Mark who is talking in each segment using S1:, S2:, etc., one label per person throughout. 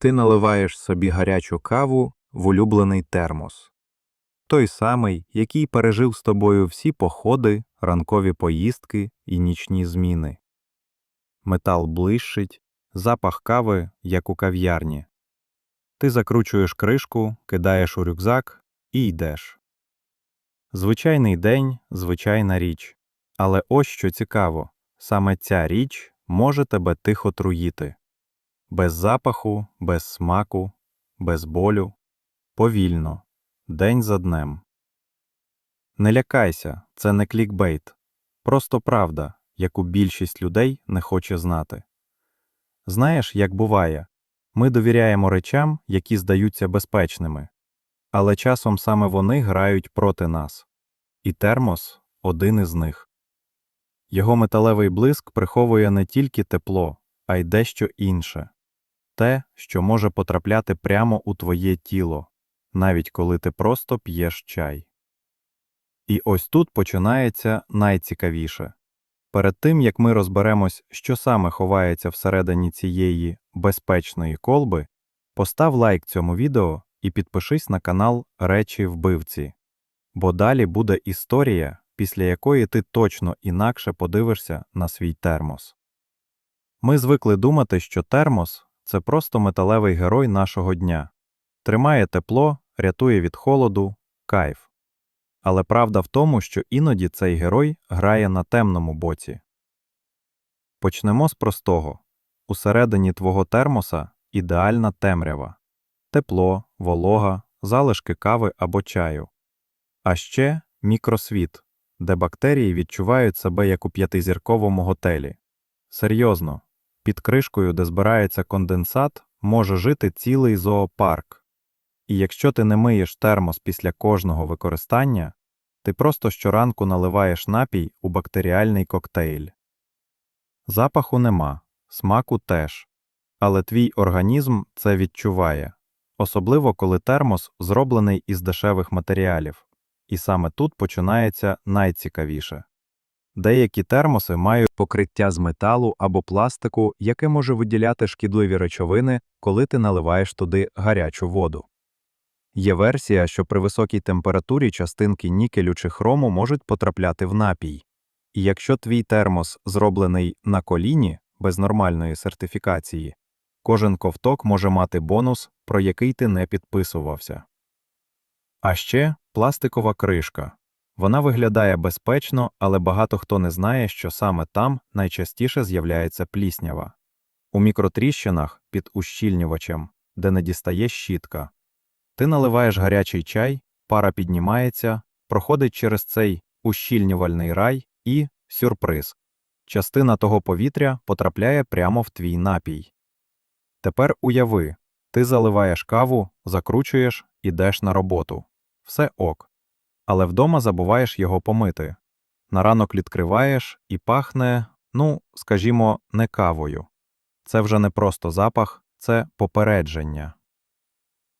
S1: Ти наливаєш собі гарячу каву в улюблений термос. Той самий, який пережив з тобою всі походи, ранкові поїздки і нічні зміни. Метал блищить, запах кави, як у кав'ярні. Ти закручуєш кришку, кидаєш у рюкзак і йдеш. Звичайний день, звичайна річ. Але ось що цікаво саме ця річ може тебе тихо труїти. Без запаху, без смаку, без болю, повільно, день за днем. Не лякайся, це не клікбейт. Просто правда, яку більшість людей не хоче знати. Знаєш, як буває, ми довіряємо речам, які здаються безпечними, але часом саме вони грають проти нас. І термос один із них. Його металевий блиск приховує не тільки тепло, а й дещо інше те, що може потрапляти прямо у твоє тіло, навіть коли ти просто п'єш чай. І ось тут починається найцікавіше. Перед тим як ми розберемось, що саме ховається всередині цієї безпечної колби, постав лайк цьому відео і підпишись на канал Речі Вбивці. Бо далі буде історія, після якої ти точно інакше подивишся на свій термос. Ми звикли думати, що термос це просто металевий герой нашого дня. Тримає тепло, рятує від холоду, кайф. Але правда в тому, що іноді цей герой грає на темному боці. Почнемо з простого. Усередині твого термоса ідеальна темрява. Тепло, волога, залишки кави або чаю. А ще мікросвіт, де бактерії відчувають себе як у п'ятизірковому готелі. Серйозно, під кришкою, де збирається конденсат, може жити цілий зоопарк. І якщо ти не миєш термос після кожного використання, ти просто щоранку наливаєш напій у бактеріальний коктейль. Запаху нема, смаку теж. Але твій організм це відчуває, особливо коли термос зроблений із дешевих матеріалів. І саме тут починається найцікавіше. Деякі термоси мають покриття з металу або пластику, яке може виділяти шкідливі речовини, коли ти наливаєш туди гарячу воду. Є версія, що при високій температурі частинки нікелю чи хрому можуть потрапляти в напій. І якщо твій термос зроблений на коліні без нормальної сертифікації, кожен ковток може мати бонус, про який ти не підписувався. А ще пластикова кришка. Вона виглядає безпечно, але багато хто не знає, що саме там найчастіше з'являється пліснява. У мікротріщинах під ущільнювачем, де не дістає щітка. Ти наливаєш гарячий чай, пара піднімається, проходить через цей ущільнювальний рай і сюрприз. Частина того повітря потрапляє прямо в твій напій. Тепер уяви, ти заливаєш каву, закручуєш, ідеш на роботу. Все ок. Але вдома забуваєш його помити. На ранок відкриваєш і пахне, ну, скажімо, не кавою. Це вже не просто запах, це попередження.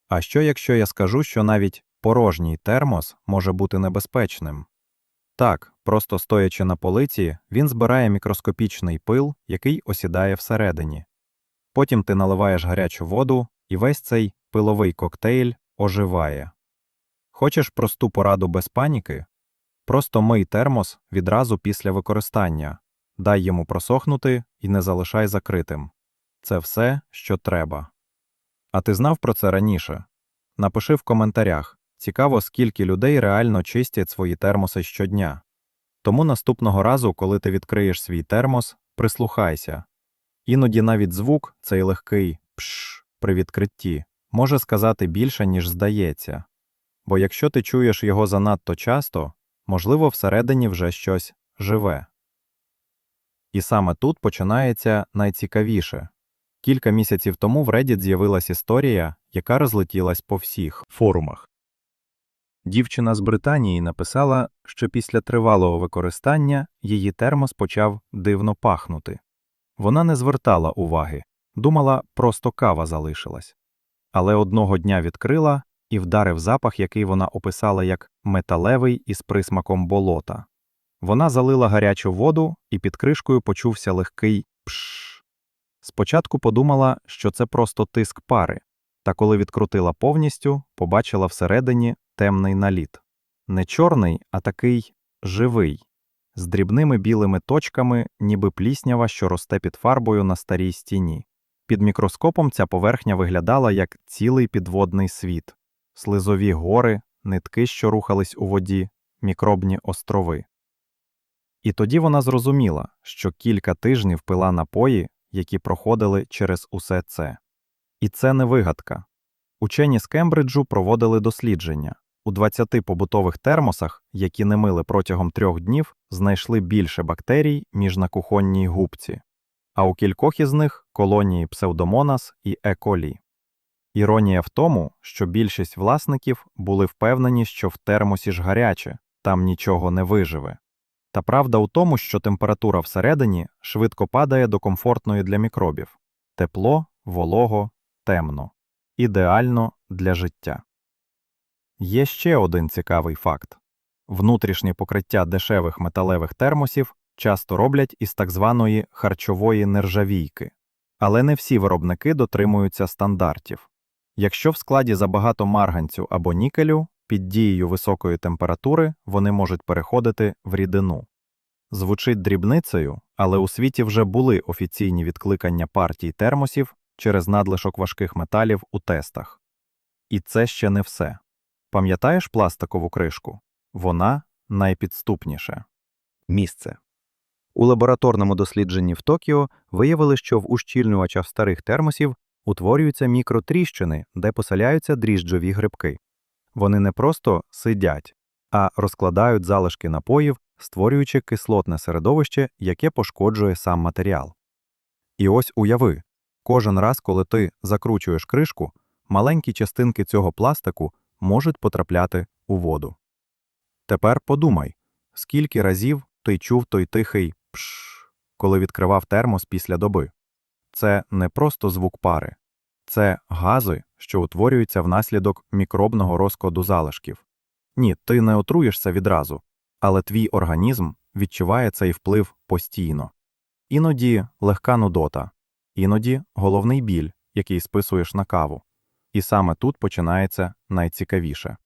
S1: А що якщо я скажу, що навіть порожній термос може бути небезпечним? Так, просто стоячи на полиці, він збирає мікроскопічний пил, який осідає всередині. Потім ти наливаєш гарячу воду, і весь цей пиловий коктейль оживає. Хочеш просту пораду без паніки? Просто мий термос відразу після використання, дай йому просохнути і не залишай закритим. Це все, що треба. А ти знав про це раніше? Напиши в коментарях. Цікаво, скільки людей реально чистять свої термоси щодня. Тому наступного разу, коли ти відкриєш свій термос, прислухайся. Іноді навіть звук, цей легкий пш при відкритті, може сказати більше, ніж здається. Бо якщо ти чуєш його занадто часто, можливо, всередині вже щось живе. І саме тут починається найцікавіше. Кілька місяців тому в Reddit з'явилась історія, яка розлетілась по всіх форумах. Дівчина з Британії написала, що після тривалого використання її термос почав дивно пахнути. Вона не звертала уваги, думала, просто кава залишилась. Але одного дня відкрила і вдарив запах, який вона описала як металевий із присмаком болота. Вона залила гарячу воду, і під кришкою почувся легкий пш. Спочатку подумала, що це просто тиск пари, та коли відкрутила повністю, побачила всередині темний наліт. Не чорний, а такий живий, з дрібними білими точками, ніби пліснява, що росте під фарбою на старій стіні. Під мікроскопом ця поверхня виглядала як цілий підводний світ, слизові гори, нитки, що рухались у воді, мікробні острови. І тоді вона зрозуміла, що кілька тижнів пила напої, які проходили через усе це. І це не вигадка. Учені з Кембриджу проводили дослідження. У 20 побутових термосах, які не мили протягом трьох днів, знайшли більше бактерій, ніж на кухонній губці, а у кількох із них колонії псевдомонас і еколі. Іронія в тому, що більшість власників були впевнені, що в термосі ж гаряче, там нічого не виживе. Та правда у тому, що температура всередині швидко падає до комфортної для мікробів тепло, волого, темно. Ідеально для життя. Є ще один цікавий факт. Внутрішнє покриття дешевих металевих термосів часто роблять із так званої харчової нержавійки. Але не всі виробники дотримуються стандартів. Якщо в складі забагато марганцю або нікелю, під дією високої температури вони можуть переходити в рідину. Звучить дрібницею, але у світі вже були офіційні відкликання партій термосів через надлишок важких металів у тестах. І це ще не все. Пам'ятаєш пластикову кришку? Вона найпідступніше.
S2: Місце. У лабораторному дослідженні в Токіо виявили, що в ущільнювачах старих термосів утворюються мікротріщини, де поселяються дріжджові грибки. Вони не просто сидять, а розкладають залишки напоїв, створюючи кислотне середовище, яке пошкоджує сам матеріал. І ось уяви, кожен раз, коли ти закручуєш кришку, маленькі частинки цього пластику можуть потрапляти у воду. Тепер подумай, скільки разів ти чув той тихий пш, коли відкривав термос після доби. Це не просто звук пари, це гази, що утворюються внаслідок мікробного розкладу залишків. Ні, ти не отруєшся відразу, але твій організм відчуває цей вплив постійно. Іноді легка нудота, іноді головний біль, який списуєш на каву. І саме тут починається найцікавіше.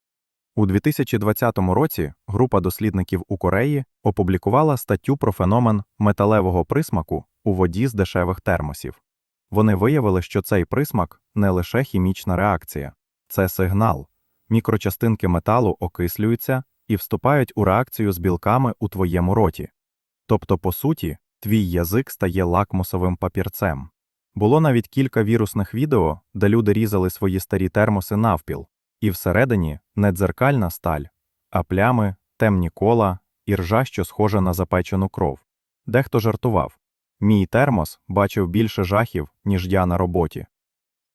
S2: У 2020 році група дослідників у Кореї опублікувала статтю про феномен металевого присмаку у воді з дешевих термосів. Вони виявили, що цей присмак не лише хімічна реакція, це сигнал. Мікрочастинки металу окислюються і вступають у реакцію з білками у твоєму роті. Тобто, по суті, твій язик стає лакмусовим папірцем. Було навіть кілька вірусних відео, де люди різали свої старі термоси навпіл, і всередині не дзеркальна сталь, а плями, темні кола і ржа, що схожа на запечену кров. Дехто жартував мій термос бачив більше жахів, ніж я на роботі.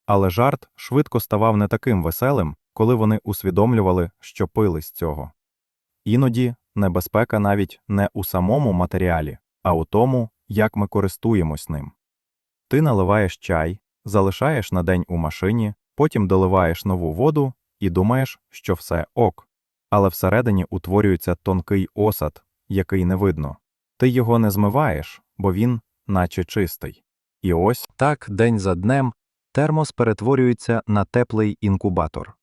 S2: Але жарт швидко ставав не таким веселим, коли вони усвідомлювали, що пили з цього. Іноді небезпека навіть не у самому матеріалі, а у тому, як ми користуємось ним. Ти наливаєш чай, залишаєш на день у машині, потім доливаєш нову воду і думаєш, що все ок. Але всередині утворюється тонкий осад, який не видно. Ти його не змиваєш, бо він наче чистий. І ось так, день за днем, термос перетворюється на теплий інкубатор.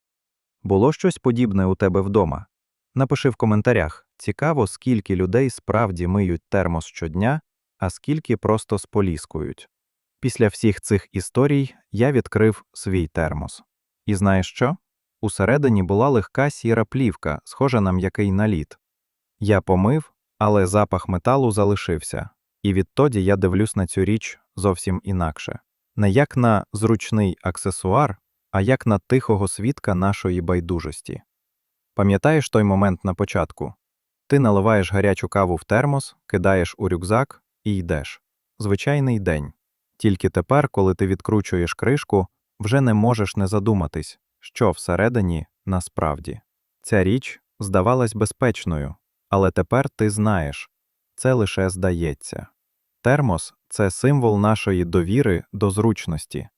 S2: Було щось подібне у тебе вдома? Напиши в коментарях цікаво, скільки людей справді миють термос щодня, а скільки просто споліскують. Після всіх цих історій я відкрив свій термос. І знаєш що? Усередині була легка сіра плівка, схожа на м'який наліт. Я помив, але запах металу залишився, і відтоді я дивлюсь на цю річ зовсім інакше не як на зручний аксесуар, а як на тихого свідка нашої байдужості. Пам'ятаєш той момент на початку? Ти наливаєш гарячу каву в термос, кидаєш у рюкзак і йдеш. Звичайний день. Тільки тепер, коли ти відкручуєш кришку, вже не можеш не задуматись, що всередині насправді. Ця річ здавалась безпечною, але тепер ти знаєш це лише здається. Термос це символ нашої довіри до зручності.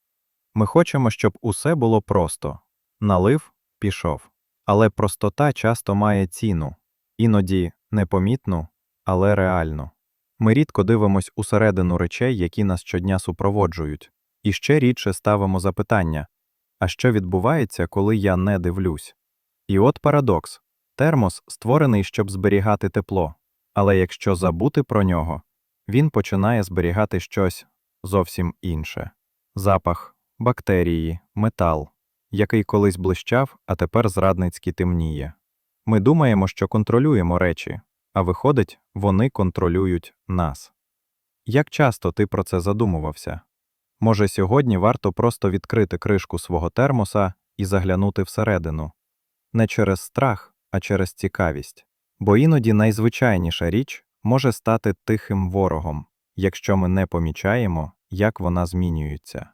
S2: Ми хочемо, щоб усе було просто налив, пішов. Але простота часто має ціну, іноді непомітну, але реальну.
S1: Ми рідко дивимось усередину речей, які нас щодня супроводжують, і ще рідше ставимо запитання а що відбувається, коли я не дивлюсь? І от парадокс термос створений, щоб зберігати тепло, але якщо забути про нього, він починає зберігати щось зовсім інше запах, бактерії, метал, який колись блищав, а тепер зрадницьки темніє. Ми думаємо, що контролюємо речі, а виходить, вони контролюють нас. Як часто ти про це задумувався? Може, сьогодні варто просто відкрити кришку свого термоса і заглянути всередину? Не через страх, а через цікавість. Бо іноді найзвичайніша річ може стати тихим ворогом, якщо ми не помічаємо, як вона змінюється.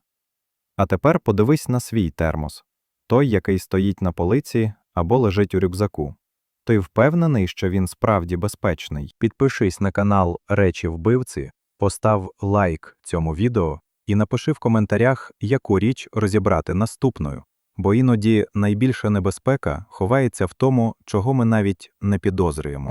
S1: А тепер подивись на свій термос той, який стоїть на полиці або лежить у рюкзаку. Ти впевнений, що він справді безпечний? Підпишись на канал Речі вбивці, постав лайк цьому відео і напиши в коментарях, яку річ розібрати наступною. Бо іноді найбільша небезпека ховається в тому, чого ми навіть не підозрюємо.